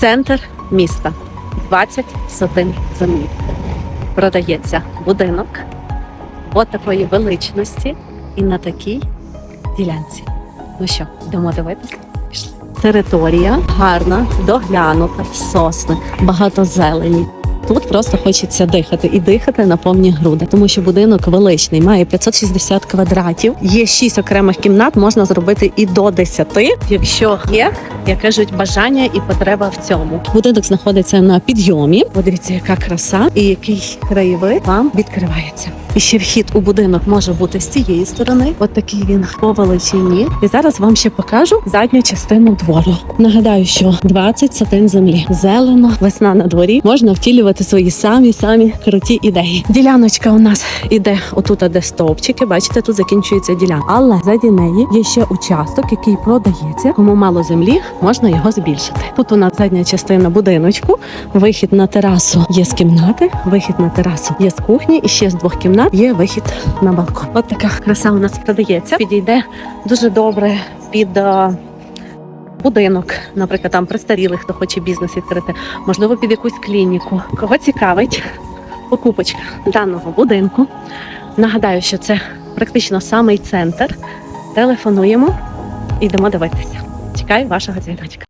Центр міста 20 сотин землі. Продається будинок от такої величності і на такій ділянці. Ну що, йдемо дивитися? Пішли. Територія гарна, доглянута, сосни, багато зелені. Тут просто хочеться дихати і дихати на повні груди, тому що будинок величний, має 560 квадратів. Є 6 окремих кімнат, можна зробити і до 10, якщо є, як кажуть, бажання і потреба в цьому. Будинок знаходиться на підйомі. Подивіться, яка краса і який краєвид вам відкривається. І ще вхід у будинок може бути з цієї сторони. От такий він по величині. І зараз вам ще покажу задню частину двору. Нагадаю, що 20 сотин землі, зелено, весна на дворі. Можна втілювати свої самі самі круті ідеї. Діляночка у нас іде отут, де стовпчики. Бачите, тут закінчується ділянка. Але заді неї є ще участок, який продається. Кому мало землі, можна його збільшити. Тут у нас задня частина будиночку. Вихід на терасу є з кімнати, вихід на терасу є з кухні, і ще з двох кімнат є вихід на балкон. От така краса у нас продається. Підійде дуже добре під. е, Будинок, наприклад, там престарілих, хто хоче бізнес відкрити, можливо, під якусь клініку. Кого цікавить покупочка даного будинку? Нагадаю, що це практично самий центр. Телефонуємо, йдемо дивитися. Чекаю вашого дзвіночка.